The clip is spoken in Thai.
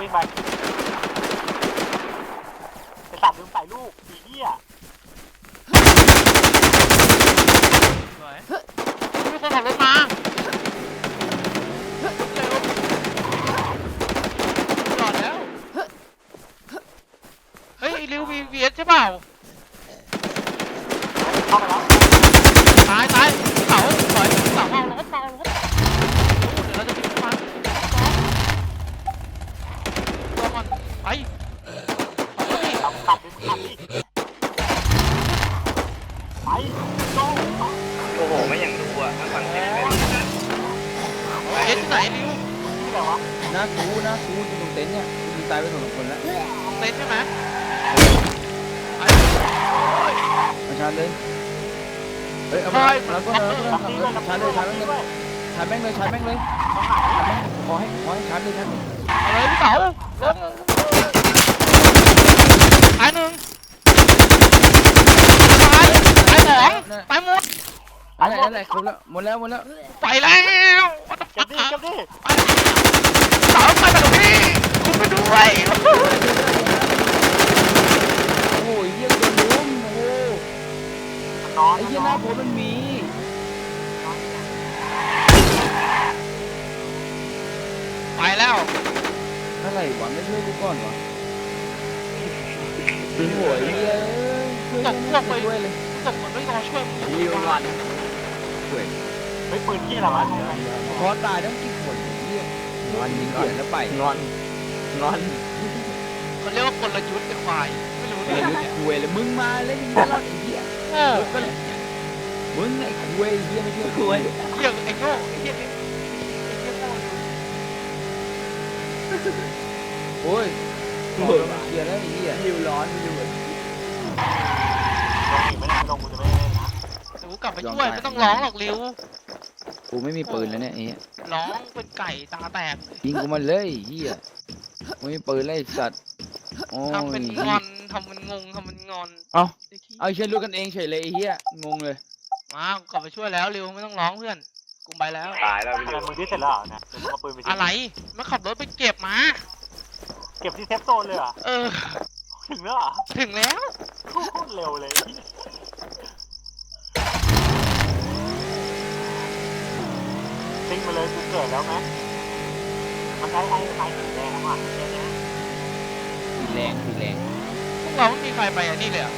วิ่งไปไปสัตว์ลืมใส่ลูกสีเนี่ยสวยไม่ใช่ถ่ายไฟฟ้าเร็หลอดแล้ว เฮ้ยลิวมีเวียดใช่เปล่า โจ้โอ้โห ไม่อย่างรู้อะถ้าฟังเสียงเป็นเวียที่ไหนริวที่ไหนวะหน้าคูหน้าคูที่ตรงเต็นท์เนี่ยยิงตายไปสองคนแล้วเต็นท์ใช่ไหมไปมาชาร์จเลยเฮ้ยเอามาแล้วก็แล้วก็ขับดีด้วยขับชาร์จดีเลด้วยยขัชาบร์จดีเลยด้วยชาร์จแม่งเลยชาร์จแม่งเลยต้องหาขอให้ขอให้ชาร์จเลยชาร์จเลยเอาเลยพี่เต๋าลงตายหนึ่งตายตายสองตายหมด อะไรอะไรครบแล้วหมดแล้วหมดแล้วไปแล้ววัดเก็บดิเก็บดิเต๋าไปกับพี่คุณไปด้วยโอ้ยเยี่ยมโดนลุ้มโอ้มันนอนไอ้เยี่ยหน้าผมมันมีไปแล้วอะไรวะไม่ช่วยกูก่อนวะโอ้ยเยี่ยช่วยช่วยเลยตกคนไม่รอช่วยมึงยิววัน ช่วยเฮ้ยปืนที่อะไรวะพอตายต้องกี่คนเยี่ยงอนยิงเขียนแล้วไปงอนงอนเขาเรียกว่ากลยุทธ์ไอ้ควายไม่รู้เฮ้เรื่ยองคุยเลยมึงมาเล่นตลอดไอ้เหี้ยโง่ก็มึงไอ้คุยเหี้ยไม่เชื่อคุยเหี้ยไอ้โง่ไอ้เหี้ยนี่ไอ้เหี้ยโง่โอ้ยโอ้ยเขียนแล้วไอ้เหี้ยยิวร้อนยิวลงอีกไม่ได้ลงกูจะไม่เล่นนะ เดี๋ยวกูก ลับไปช่วย ไม่ต้องร้องหรอกริวกูไม่มีปืนแล้วเนี่ยไอ้เหี้ยร้องเป็นไก่ตาแตกยิงกูมาเลยเหี้ยกูไม่มีปืนเลยไอ้สัตว์โอ้ทำเป็นยงอนทำเป็นงงทำเป็นงอนเอาไอ้ขี้เอาเชื่อรู้กันเองเฉยเลยไอ้เหี้ยงงเลยมากูกลับไปช่วยแล้วริวไม่ต้องร้องเพื่อนกูไปแล้ว ตายแล้วพี่ทำยิไมวมึงที่เสร็จแล้วเหรอเนี่ยเดี๋ยวมึงเอาปืนไปอะไรมาขับรถไปเก็บมา เก็บที่เซฟโซนเลยเหรอ เออ ถึงแล้วเหรอถึงแล้ว โคตรเร็วเลยทิ้งไปเลย กูเกิดแล้วไหมมันได้ไอ้ไฟสีแดงว่ะเนี่ยนะสีแรงสีแรง พวกเราไม่มีใครไปอันนี้เลยเหรอะ